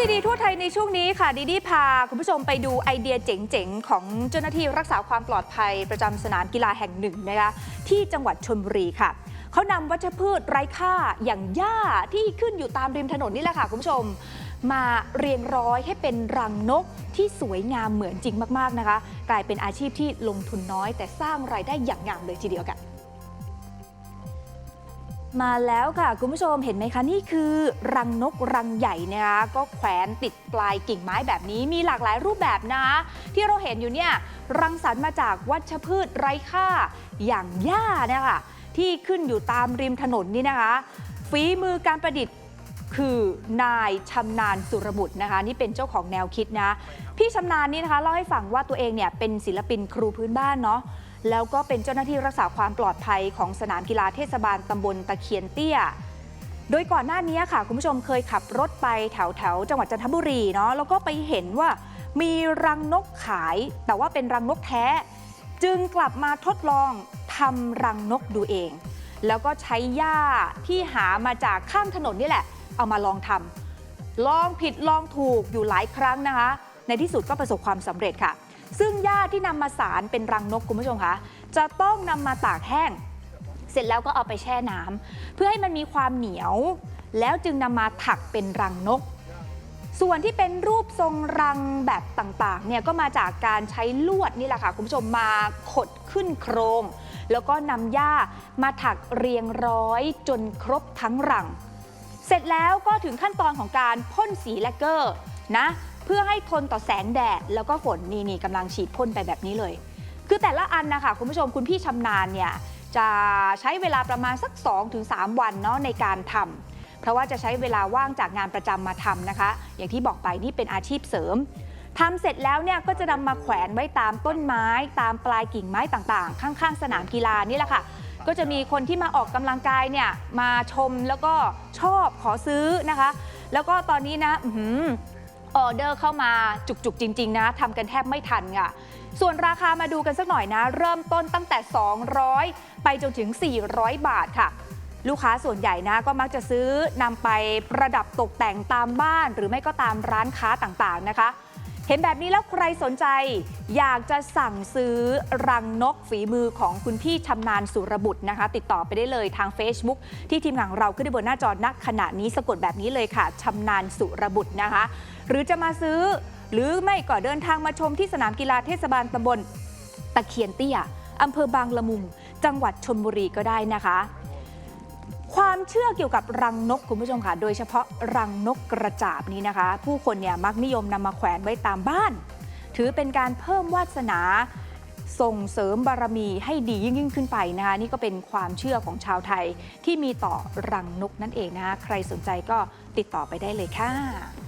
ดี ๆ ทั่วไทยในช่วงนี้ค่ะ ดีดีพาคุณผู้ชมไปดูไอเดียเจ๋ง ๆ ของเจ้าหน้าที่รักษาความปลอดภัยประจำสนามกีฬาแห่งหนึ่งนะคะที่จังหวัดชลบุรีค่ะ เขานำวัชพืชไร้ค่าอย่างหญ้าที่ขึ้นอยู่ตามริมถนนนี่แหละค่ะ คุณผู้ชม มาเรียงร้อยให้เป็นรังนกที่สวยงามเหมือนจริงมาก ๆ นะคะ กลายเป็นอาชีพที่ลงทุนน้อย แต่สร้างรายได้อย่างงามเลยทีเดียวกัน มาแล้วค่ะคุณผู้ชมเห็นไหมคะนี่คือ รังนกรังใหญ่นะคะก็แขวนติดปลายกิ่งไม้แบบนี้มีหลากหลายรูปแบบนะคะที่เราเห็นอยู่เนี่ยรังสรรค์มาจากวัชพืชไร้ค่าอย่างหญ้านี่ค่ะที่ขึ้นอยู่ตามริมถนนนี่นะคะฝีมือการประดิษฐ์คือนายชำนาญสุรบุตรนะคะ นี่เป็นเจ้าของแนวคิดนะ พี่ชำนาญนี่นะคะเล่าให้ฟังว่าตัวเองเนี่ยเป็นศิลปินครูพื้นบ้านเนาะ แล้วก็เป็นเจ้าหน้าที่รักษาความปลอดภัยของสนามกีฬาเทศบาลตำบลตะเคียนเตี้ย โดยก่อนหน้านี้ค่ะ คุณผู้ชมเคยขับรถไปแถวแถวจังหวัดจันทบุรีเนาะแล้วก็ไปเห็นว่ามีรังนกขาย แต่ว่าเป็นรังนกแท้ จึงกลับมาทดลองทำรังนกดูเอง แล้วก็ใช้หญ้าที่หามาจากข้างถนนนี่แหละ เอามาลองทำลองผิดลองถูกอยู่หลายครั้งนะคะ ในที่สุดก็ประสบความสำเร็จค่ะ ซึ่งหญ้าที่นำมาสารเป็นรังนกคุณผู้ชมคะจะต้องนำมาตากแห้ง เสร็จแล้วก็เอาไปแช่น้ำเพื่อให้มันมีความเหนียว แล้วจึงนำมาถักเป็นรังนก ส่วนที่เป็นรูปทรงรังแบบต่างๆ เนี่ยก็มาจากการใช้ลวดนี่แหละค่ะ คุณผู้ชมมาขดขึ้นโครง แล้วก็นำหญ้ามาถักเรียงร้อยจนครบทั้งรัง เสร็จแล้วก็ถึงขั้นตอนของการพ่นสีแลกเกอร์นะ เพื่อให้ทนต่อแสงแดดแล้วก็ฝนนี่นี่กำลังฉีดพ่นไปแบบนี้เลย คือแต่ละอันนะคะคุณผู้ชมคุณพี่ชำนาญเนี่ยจะใช้เวลาประมาณสัก 2-3 วันเนาะในการทำเพราะว่าจะใช้เวลาว่างจากงานประจำมาทำนะคะ อย่างที่บอกไปนี่เป็นอาชีพเสริมทำเสร็จแล้วเนี่ยก็จะนำมาแขวนไว้ตามต้นไม้ ตามปลายกิ่งไม้ต่างๆ ข้างๆ สนามกีฬานี่แหละค่ะ ก็จะมีคนที่มาออกกำลังกายเนี่ยมาชมแล้วก็ชอบขอซื้อนะคะ แล้วก็ตอนนี้นะ ออหือออเดอร์เข้ามาจุกๆ จริง ๆ นะทำกันแทบไม่ทันค่ะ ส่วนราคามาดูกันสักหน่อยนะ เริ่มต้นตั้งแต่ 200 ไปจนถึง 400 บาทค่ะ ลูกค้าส่วนใหญ่นะก็มักจะซื้อนำไปประดับตกแต่งตามบ้าน หรือไม่ก็ตามร้านค้าต่างๆนะคะ เห็นแบบนี้แล้วใครสนใจ อยากจะสั่งซื้อรังนกฝีมือของคุณพี่ชำนาญสุรบุตรนะคะ ติดต่อไปได้เลยทาง Facebook ที่ทีมงานเราขึ้นในบนหน้าจอณขณะนี้สะกดแบบนี้เลยค่ะชำนาญสุรบุตรนะคะ หรือจะมาซื้อ หรือไม่ก็เดินทางมาชมที่สนามกีฬาเทศบาลตำบลตะเคียนเตี้ยอำเภอบางละมุง จังหวัดชนบุรีก็ได้นะคะ ความเชื่อเกี่ยวกับรังนกคุณผู้ชมค่ะ โดยเฉพาะรังนกกระจาบนี้นะคะ ผู้คนเนี่ยมักนิยมนำมาแขวนไว้ตามบ้าน ถือเป็นการเพิ่มวาสนา ส่งเสริมบารมีให้ดียิ่งยิ่งขึ้นไปนะคะ นี่ก็เป็นความเชื่อของชาวไทยที่มีต่อรังนกนั่นเองนะคะ ใครสนใจก็ติดต่อไปได้เลยค่ะ